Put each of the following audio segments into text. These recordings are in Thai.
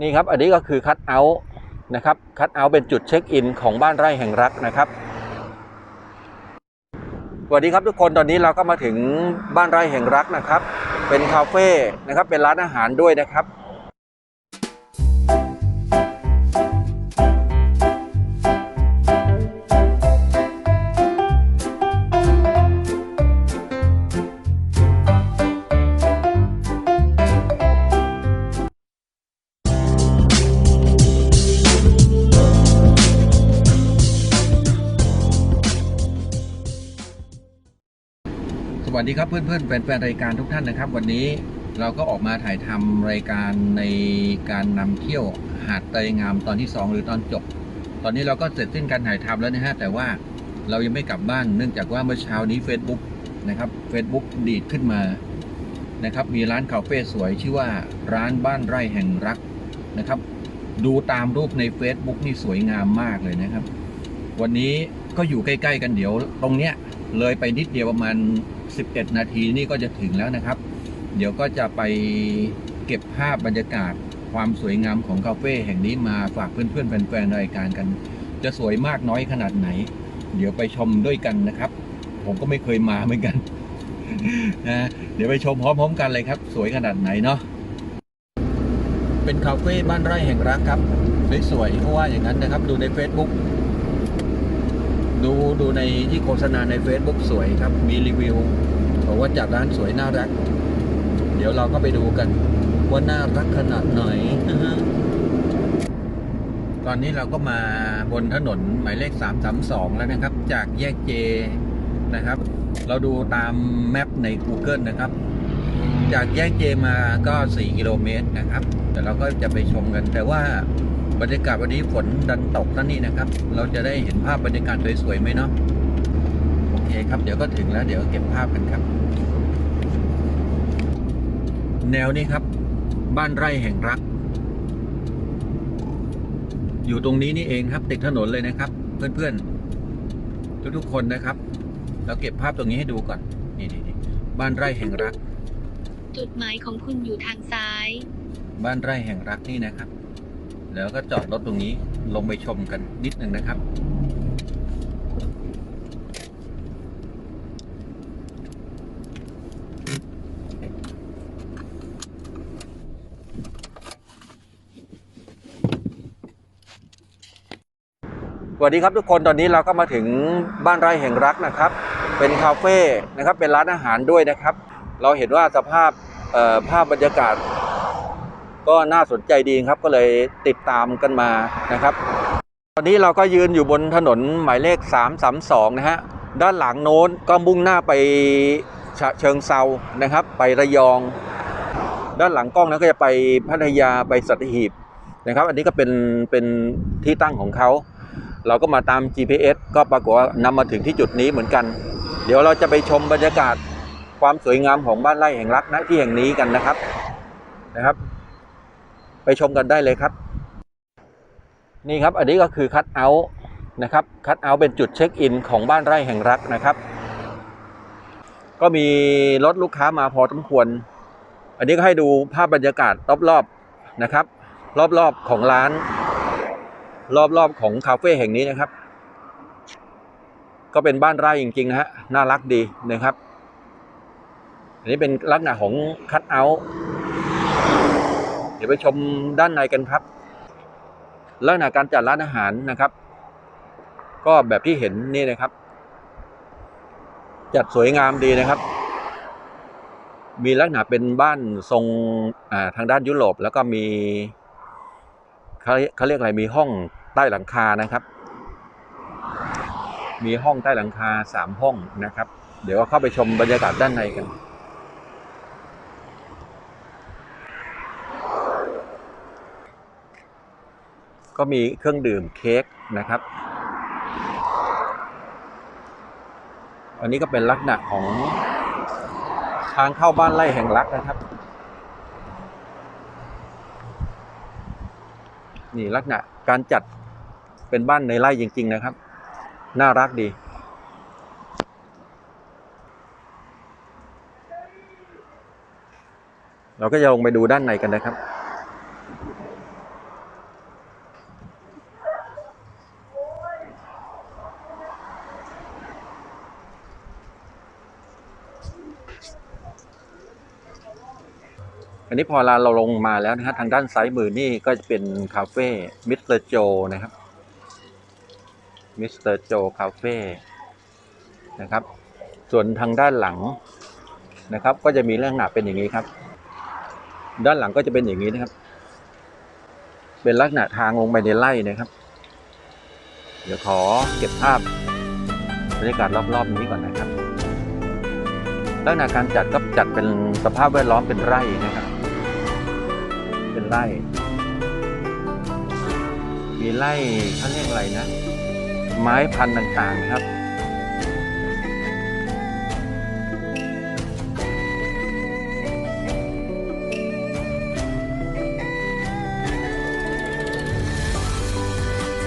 นี่ครับอันนี้ก็คือคัทเอาท์นะครับคัทเอาท์เป็นจุดเช็คอินของบ้านไร่แห่งรักนะครับสวัสดีครับทุกคนตอนนี้เราก็มาถึงบ้านไร่แห่งรักนะครับ เป็นคาเฟ่นะครับเป็นร้านอาหารด้วยนะครับ ดีครับเพื่อนๆแฟนๆรายการทุกท่านนะครับ วันนี้เราก็ออกมาถ่ายทำรายการในการนำเที่ยวหาดเตยงามตอนที่ 2 หรือตอนจบ ตอนนี้เราก็เสร็จสิ้นการถ่ายทำแล้วนะฮะแต่ว่าเรายังไม่กลับบ้านเนื่องจากว่าเมื่อเช้านี้ Facebook นะครับ Facebook ดีดขึ้นมานะครับ มีร้านคาเฟ่สวยชื่อว่าร้านบ้านไร่แห่งรักนะครับ ดูตามรูปใน Facebook นี่สวยงามมากเลยนะครับ วันนี้ก็อยู่ใกล้ ๆ กันเดี๋ยวตรงเนี้ยเลยไปนิดเดียวประมาณ 11 นาทีนี่ก็จะถึงแล้วนะครับ เดี๋ยวก็จะไปเก็บภาพบรรยากาศความสวยงามของคาเฟ่แห่งนี้มาฝากเพื่อนๆแฟนๆรายการกัน จะสวยมากน้อยขนาดไหน เดี๋ยวไปชมด้วยกันนะครับ ผมก็ไม่เคยมาเหมือนกันนะเดี๋ยวไปชมพร้อมๆกันเลยครับ สวยขนาดไหนเนาะเป็นคาเฟ่บ้านไร่แห่งรักครับสวยๆเพราะว่าอย่างนั้นนะครับ ดูใน Facebook ดูดูในที่โฆษณาใน Facebook สวยครับ มีรีวิวบอกว่าจัดร้านสวยน่ารัก เดี๋ยวเราก็ไปดูกัน ว่าน่ารักขนาดไหนตอนนี้เราก็มาบนถนนหมายเลข 332 แล้วนะครับ จากแยกเจนะครับ เราดูตามแมปใน Google นะครับ จากแยกเจมาก็ 4 กิโลเมตรนะครับ แต่เราก็จะไปชมกันแต่ว่า บรรยากาศวันนี้ฝนดันตกนั่นนี่นะครับ เราจะได้เห็นภาพบรรยากาศสวยๆไหมเนาะโอเคครับเดี๋ยวก็ถึงแล้วเดี๋ยวเก็บภาพกันครับ แนวนี้ครับ บ้านไร่แห่งรัก อยู่ตรงนี้นี่เองครับติดถนนเลยนะครับ เพื่อนๆ ทุกๆคนนะครับ เราเก็บภาพตรงนี้ให้ดูก่อนนี่นี่บ้านไร่แห่งรัก จุดหมายของคุณอยู่ทางซ้าย บ้านไร่แห่งรักนี่นะครับ แล้วก็จอดรถตรงนี้ลงไปชมกันนิดหนึ่งนะครับ สวัสดีครับทุกคนตอนนี้เราก็มาถึงบ้านไร่แห่งรักนะครับ เป็นคาเฟ่นะครับเป็นร้านอาหารด้วยนะครับ เราเห็นว่าสภาพภาพบรรยากาศ ก็น่าสนใจดีครับก็เลยติดตามกันมานะครับ ตอนนี้เราก็ยืนอยู่บนถนนหมายเลข 332 นะฮะ ด้านหลังโน้นก็มุ่งหน้าไปฉะเชิงเซานะครับ ไประยอง ด้านหลังกล้องนั้นก็จะไปพัทยาไปสัตหีบนะครับ อันนี้ก็เป็นเป็นที่ตั้งของเขา เราก็มาตาม GPS ก็ปรากฏว่านำมาถึงที่จุดนี้เหมือนกัน เดี๋ยวเราจะไปชมบรรยากาศความสวยงามของบ้านไร่แห่งรักณที่แห่งนี้กันนะครับนะครับ ไปชมกันได้เลยครับ นี่ครับอันนี้ก็คือคัทเอาท์นะครับคัทเอาท์เป็นจุดเช็คอินของบ้านไร่แห่งรักนะครับ ก็มีรถลูกค้ามาพอสมควร อันนี้ก็ให้ดูภาพบรรยากาศรอบๆนะครับ รอบๆของร้าน รอบๆของคาเฟ่แห่งนี้นะครับ ก็เป็นบ้านไร่จริงๆนะฮะน่ารักดีนะครับ อันนี้เป็นลักษณะของคัทเอาท์ ดี๋ยวไปชมด้านในกันครับ ลักษณะการจัดร้านอาหารนะครับ ก็แบบที่เห็นนี่นะครับ จัดสวยงามดีนะครับ มีลักษณะเป็นบ้านทรงาทางด้านยุโรป แล้วก็มีเขาเขาเรียกอะไรมีห้องใต้หลังคานะครับ มีห้องใต้หลังคาสามห้องนะครับ เดี๋ยวก็เข้าไปชมบรรยากาศด้านในกัน ก็มีเครื่องดื่มเค้กนะครับ อันนี้ก็เป็นลักษณะของทางเข้าบ้านไร่แห่งรักนะครับ นี่ลักษณะการจัดเป็นบ้านในไร่จริง ๆ นะครับ น่ารักดี เราก็จะลงไปดูด้านในกันนะครับ อันนี้พอเราเราลงมาแล้วนะครับทางด้านซ้ายมือนี่ก็จะเป็นคาเฟ่มิสเตอร์โจนะครับมิสเตอร์โจคาเฟ่นะครับ ส่วนทางด้านหลังนะครับ ก็จะมีเรื่องหนาเป็นอย่างนี้ครับ ด้านหลังก็จะเป็นอย่างนี้นะครับ เป็นลักษณะทางลงไปในไร่นะครับ เดี๋ยวขอเก็บภาพบรรยากาศรอบๆนี้ก่อนนะครับลักษณะการจัดก็จัดเป็นสภาพแวดล้อมเป็นไร่นะครับ เป็นไร่ มีไร่เขาเรียกอะไรนะ ไม้พันธุ์ต่างๆนะครับ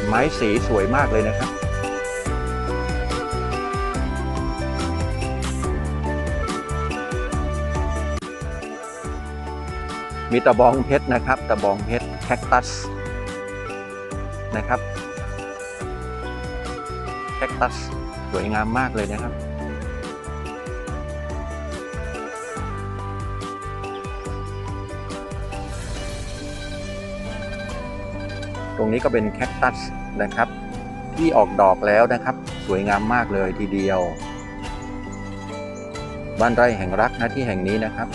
ไม้สีสวยมากเลยนะครับ มีตะบองเพชรนะครับ ตะบองเพชรแคคตัสนะครับแคคตัสสวยงามมากเลยนะครับ ตรงนี้ก็เป็นแคคตัสนะครับ ที่ออกดอกแล้วนะครับ สวยงามมากเลยทีเดียว บ้านไร่แห่งรักนะที่แห่งนี้นะครับ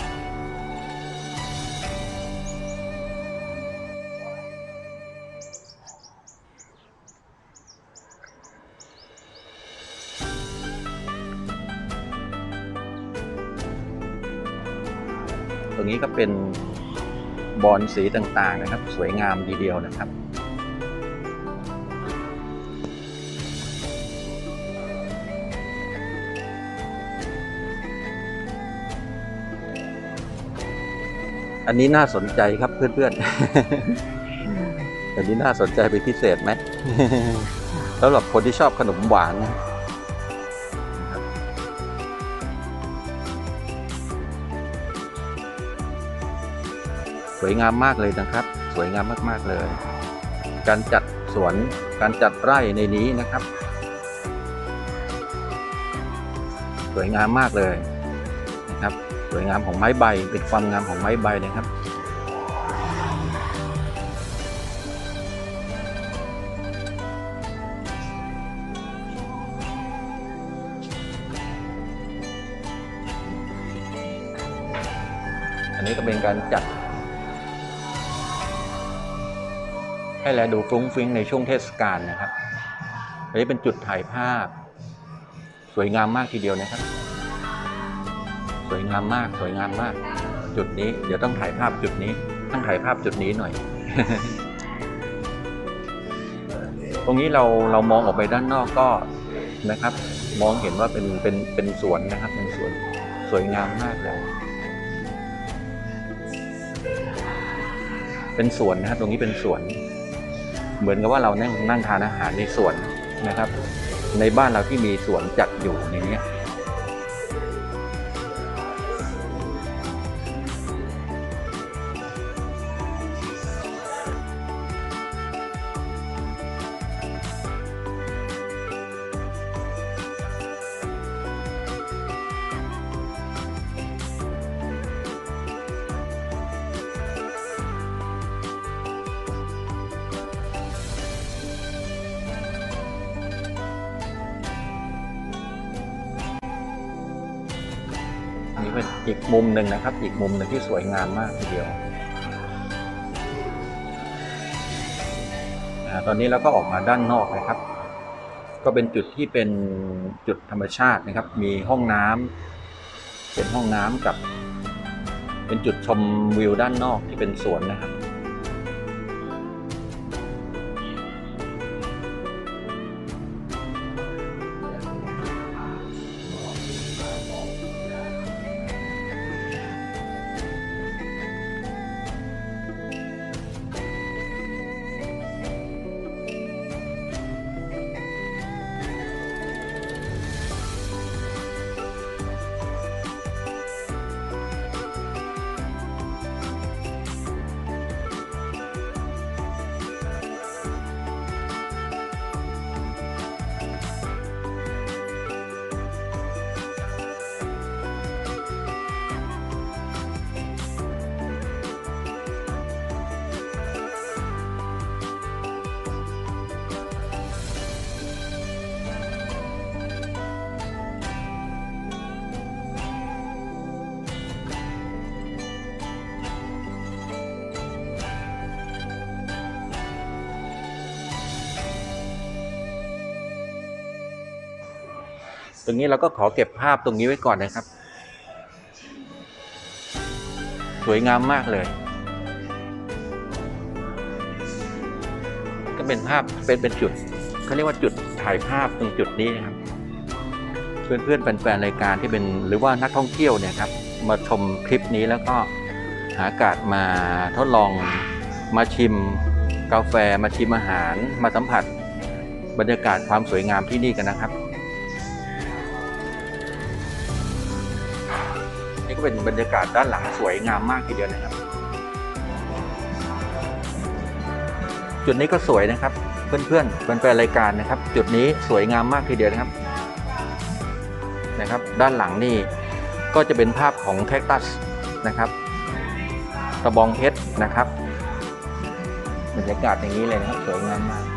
รงนี้ก็เป็นบอลสีต่างๆนะครับ สวยงามทีเดียวนะครับ อันนี้น่าสนใจครับเพื่อนๆ อันนี้น่าสนใจเป็นพิเศษไหมสำหรับคนที่ชอบขนมหวานนะ สวยงามมากเลยนะครับ สวยงามมากๆเลย การจัดสวนการจัดไร่ในนี้นะครับ สวยงามมากเลยนะครับ สวยงามของไม้ใบเป็นความงามของไม้ใบนะครับอันนี้ก็เป็นการจัด ให้แลดูฟรุ้งฟริ้งในช่วงเทศกาลนะครับอันนี้เป็นจุดถ่ายภาพ สวยงามมากทีเดียวนะครับ สวยงามมากสวยงามมาก จุดนี้ เดี๋ยวต้องถ่ายภาพจุดนี้ต้องถ่ายภาพจุดนี้หน่อย ตรงนี้เราเรามองออกไปด้านนอกก็นะครับ มองเห็นว่าเป็นเป็นเป็นสวนนะครับเป็นสวนสวยงามมากเลยเป็นสวนนะครับตรงนี้เป็นสวน เหมือนกับว่าเรานั่งนั่งทานอาหารในสวนนะครับ ในบ้านเราที่มีสวนจัดอยู่อย่างเงี้ย อีกมุมหนึ่งนะครับ อีกมุมหนึ่งที่สวยงามมากทีเดียวตอนนี้เราก็ออกมาด้านนอกนะครับ ก็เป็นจุดที่เป็นจุดธรรมชาตินะครับ มีห้องน้ำเป็นห้องน้ำกับ เป็นจุดชมวิวด้านนอกที่เป็นสวนนะครับ ตรงนี้เราก็ขอเก็บภาพตรงนี้ไว้ก่อนนะครับ สวยงามมากเลย ก็เป็นภาพเป็นเป็นจุดเขาเรียกว่าจุดถ่ายภาพตรงจุดนี้นะครับ เพื่อนเพื่อนๆแฟนๆรายการที่เป็นหรือว่านักท่องเที่ยวเนี่ยครับ มาชมคลิปนี้แล้วก็หาโอกาสมาทดลองมาชิมกาแฟมาชิมอาหารมาสัมผัส บรรยากาศความสวยงามที่นี่กันนะครับ เป็นบรรยากาศด้านหลังสวยงามมากทีเดียวนะครับ จุดนี้ก็สวยนะครับ เพื่อนๆแฟนๆรายการนะครับ จุดนี้สวยงามมากทีเดียวนะครับ นะครับ ด้านหลังนี่ก็จะเป็นภาพของแคคตัสนะครับตะบองเพชรนะครับ บรรยากาศอย่างนี้เลยนะครับสวยงามมาก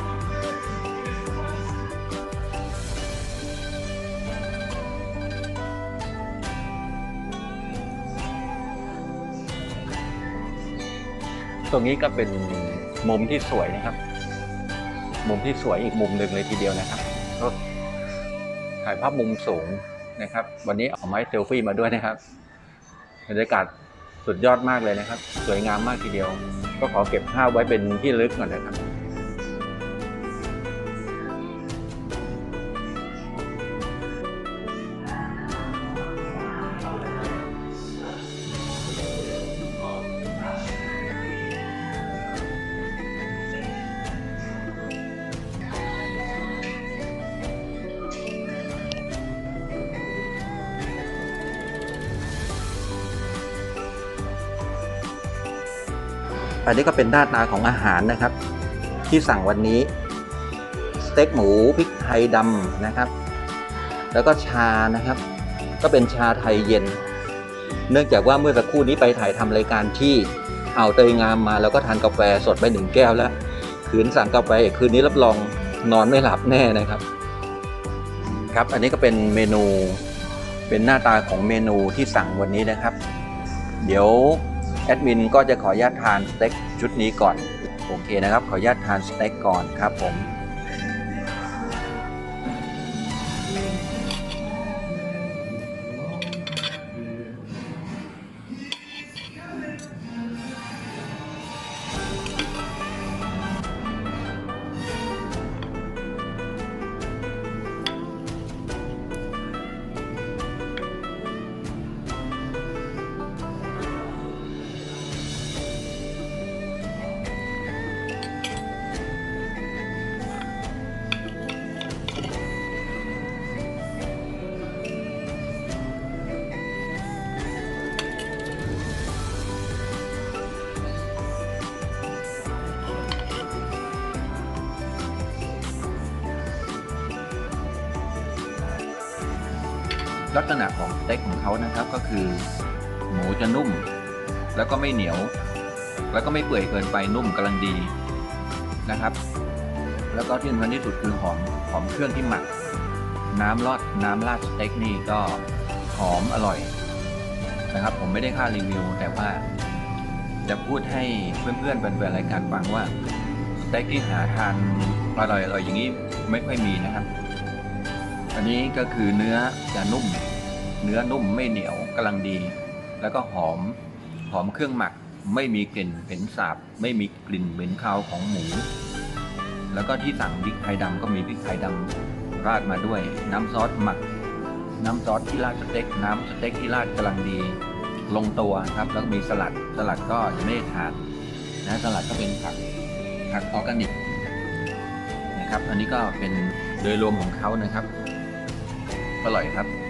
ตรงนี้ก็เป็นมุมที่สวยนะครับ มุมที่สวยอีกมุมหนึ่งเลยทีเดียวนะครับก็ถ่ายภาพมุมสูงนะครับ วันนี้เอาไม้เซลฟี่มาด้วยนะครับบรรยากาศสุดยอดมากเลยนะครับ สวยงามมากทีเดียว ก็ขอเก็บภาพไว้เป็นที่ลึกก่อนนะครับ อันนี้ก็เป็นหน้าตาของอาหารนะครับ ที่สั่งวันนี้ สเต็กหมูพริกไทยดำนะครับ แล้วก็ชานะครับ ก็เป็นชาไทยเย็น เนื่องจากว่าเมื่อสักครู่นี้ไปถ่ายทำรายการที่อ่าวเตยงามมาแล้วก็ทานกาแฟสดไปหนึ่งแก้วแล้วคืนสั่งกาแฟคืนนี้รับรองนอนไม่หลับแน่นะครับ ครับอันนี้ก็เป็นเมนูเป็นหน้าตาของเมนูที่สั่งวันนี้นะครับ เดี๋ยว แอดมินก็จะขออนุญาตทานสเต็กชุดนี้ก่อน โอเคนะครับ ขออนุญาตทานสเต็กก่อนครับผม ลักษณะของสเต็กของเขานะครับก็คือ หมูจะนุ่ม แล้วก็ไม่เหนียว แล้วก็ไม่เปื่อยเกินไปนุ่มกำลังดีนะครับ แล้วก็ที่สำคัญที่สุดคือหอมหอมเครื่องที่หมัก น้ำรอดน้ำราดสเต็กนี่ก็หอมอร่อยนะครับ ผมไม่ได้ค่ารีวิว แต่ว่าจะพูดให้เพื่อนๆแฟนๆรายการฟังว่าสเต็กที่หาทานอร่อยๆอย่างนี้ไม่ค่อยมีนะครับ อันนี้ก็คือเนื้อจะนุ่ม เนื้อนุ่มไม่เหนียวกำลังดี แล้วก็หอมหอมเครื่องหมักไม่มีกลิ่นเหม็นสาบ ไม่มีกลิ่นเหม็นคาวของหมู แล้วก็ที่สั่งพริกไทยดำก็มีพริกไทยดำราดมาด้วย น้ำซอสหมัก น้ำซอสที่ราดสเต็ก น้ำสเต็กที่ราดกำลังดี ลงตัวครับ แล้วก็มีสลัดสลัดก็ยังไม่ได้ทานนะสลัดก็เป็นผักผักออร์แกนิกนะครับ อันนี้ก็เป็นโดยรวมของเขานะครับ อร่อยครับ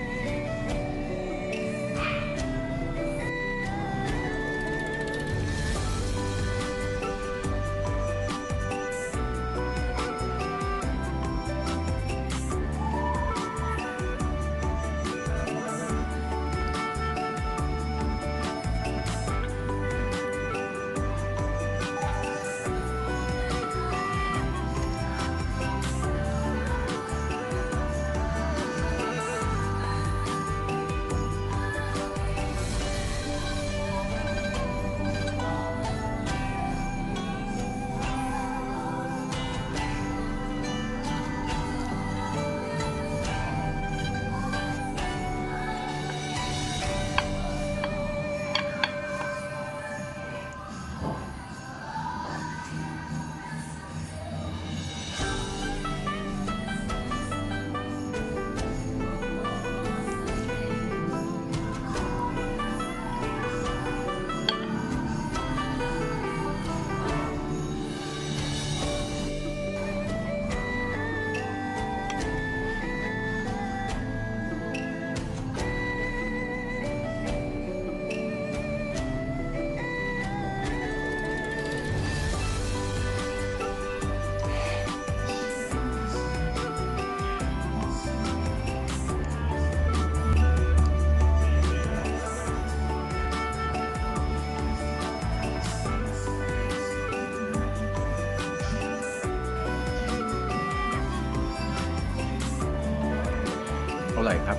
ร่ครับ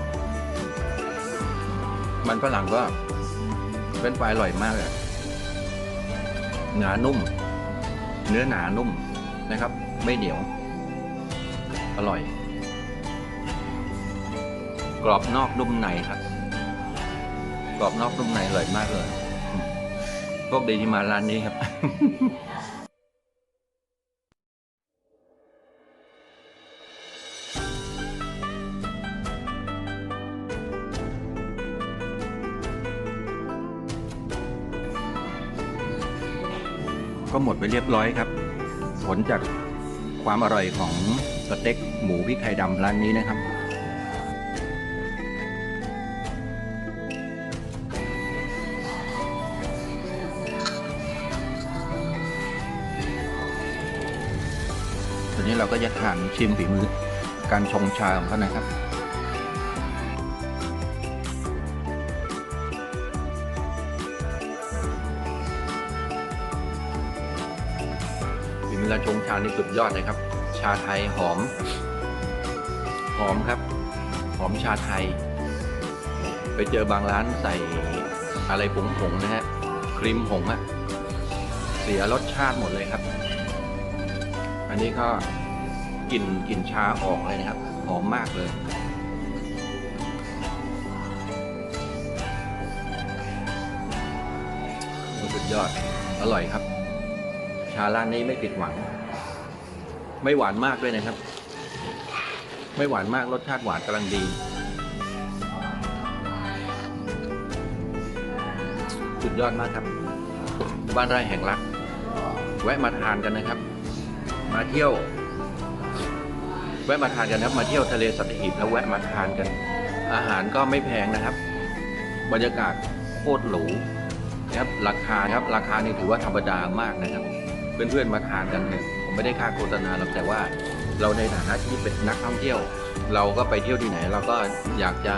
มันฝรั่งก็เป็นไฟรายอร่อยมากเลยหนานุ่ม เนื้อหนานุ่มนะครับ ไม่เหนียว อร่อย กรอบนอกนุ่มในครับ กรอบนอกนุ่มในอร่อยมากเลยโชคดีที่มาร้านนี้ครับ ก็หมดไปเรียบร้อยครับ ผลจากความอร่อยของสเต็กหมูพริกไทยดำร้านนี้นะครับ ตอนนี้เราก็จะทานชิมฝีมือการชงชาของเขานะครับ ฝีมือกาชงชานี่สุดยอดเลยครับ ชาไทยหอม หอมครับ หอมชาไทย ไปเจอบางร้านใส่อะไรผงผงๆนะฮะครีมผงอะเสียรสชาติหมดเลยครับ อันนี้ก็กลิ่นกลิ่นชาออกเลยนะครับ หอมมากเลยสุดยอด อร่อยครับ ชาร้านนี้ไม่ผิดหวัง ไม่หวานมากด้วยนะครับ ไม่หวานมากรสชาติหวานกำลังดี สุดยอดมากครับ บ้านไร่แห่งรัก แวะมาทานกันนะครับ มาเที่ยว แวะมาทานกันนะครับ มาเที่ยวทะเลสัตหีบแล้วแวะมาทานกัน อาหารก็ไม่แพงนะครับ บรรยากาศโคตรหรูนะครับราคาครับราคานี่ถือว่าธรรมดามากนะครับ เพื่อนๆมาทานกันเถอะผมไม่ได้ค่าโฆษณาหรอกแต่ว่าเราในฐานะที่เป็นนักท่องเที่ยว เราก็ไปเที่ยวที่ไหน เราก็อยากจะ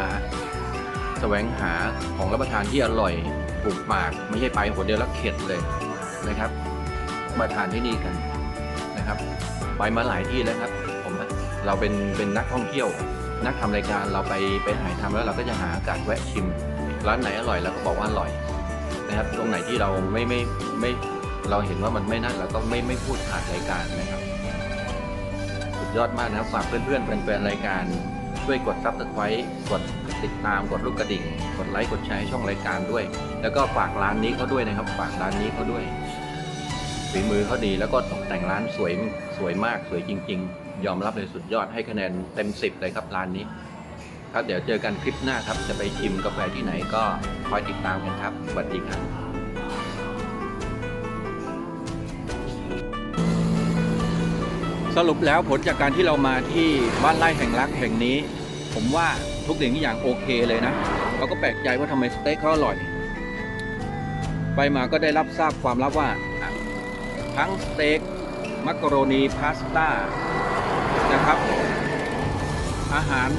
แสวงหาของรับประทานที่อร่อยถูกปากไม่ใช่ไปคนเดียวแล้วเข็ดเลยนะครับ มาทานที่นี่กันนะครับ ไปมาหลายที่แล้วครับ ผมเราเป็นเป็นนักท่องเที่ยว นักทำรายการเราไปไปถ่ายทำแล้วเราก็จะหากาสแวะชิม ร้านไหนอร่อยเราก็บอกว่าอร่อยนะครับ ตรงไหนที่เราไม่ไม่ไม่ เราเห็นว่ามันไม่น่าเราก็ไม่ไม่พูดผ่านรายการนะครับ สุดยอดมากนะครับฝากเพื่อนๆแฟนๆรายการช่วยกดซับสไครต์กดติดตามกดลูกกระดิ่ง กดไลค์กดแชร์ให้ช่องรายการด้วย แล้วก็ฝากร้านนี้เขาด้วยนะครับ ฝากร้านนี้เขาด้วยฝีมือเขาดีแล้วก็ตกแต่งร้านสวยสวยมากสวยจริง ๆ ยอมรับเลยสุดยอดให้คะแนนเต็มสิบเลยครับร้านนี้ ครับเดี๋ยวเจอกันคลิปหน้าครับจะไปชิมกาแฟที่ไหนก็คอยติดตามกันครับสวัสดีครับ สรุปแล้วผลจากการที่เรามาที่บ้านไร่แห่งรักแห่งนี้ ผมว่าทุกสิ่งทุกอย่างโอเคเลยนะ เราก็แปลกใจว่าทำไมสเต็กเขาอร่อย ไปมาก็ได้รับทราบความลับว่า ทั้งสเต็กมักกะโรนีพาสต้านะครับ อาหาร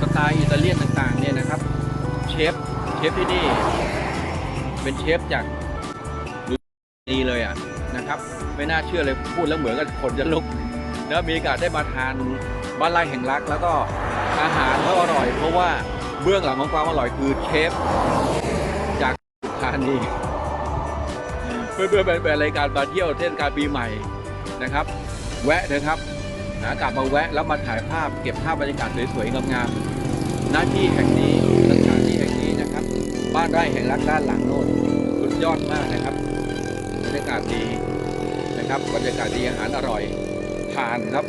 สไตล์อิตาเลียนต่างๆเนี่ยนะครับ เชฟเชฟที่นี่ เป็นเชฟจาก ไม่น่าเชื่อเลยพูดแล้วเหมือนกับคนจะลุกแล้วมีโอกาสได้มาทานบ้านไร่แห่งรัก แล้วก็อาหารเขาอร่อย เพราะว่าเบื้องหลังของความอร่อยคือเชฟจากธานีเพื่อนๆเป็นรายการมาเที่ยวเทศกาลปีใหม่นะครับ แวะเถอะครับหากลับมาแวะแล้วมาถ่ายภาพเก็บภาพบรรยากาศสวยๆงามๆหน้าที่แห่งนี้สถานที่แห่งนี้นะครับ บ้านไร่แห่งรักด้านหลังโน้นสุดยอดมากนะครับบรรยากาศดี ครับบรรยากาศดีอาหารอร่อยผ่านครับ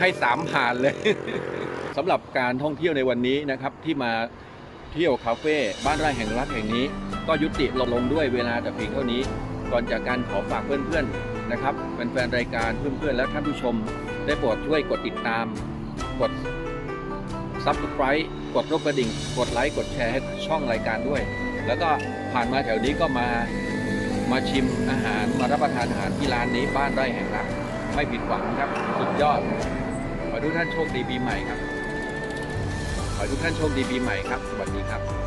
ให้สามผ่านเลย สำหรับการท่องเที่ยวในวันนี้นะครับ ที่มาเที่ยวคาเฟ่บ้านไร่แห่งรักแห่งนี้ ก็ยุติลงลงด้วยเวลาแต่เพียงเท่านี้ ก่อนจากการขอฝากเพื่อนๆนะครับแฟนๆรายการเพื่อนๆและท่านผู้ชม ได้โปรดช่วยกดติดตาม กด Subscribe กดรูปกระดิ่ง กดไลค์กดแชร์ให้ช่องรายการด้วย แล้วก็ผ่านมาแถวนี้ก็มา มาชิมอาหารมารับประทานอาหารที่ร้านนี้บ้านไร่แห่งรักไม่ผิดหวังครับ สุดยอด ขอให้ทุกท่านโชคดีปีใหม่ครับ ขอให้ทุกท่านโชคดีปีใหม่ครับ สวัสดีครับ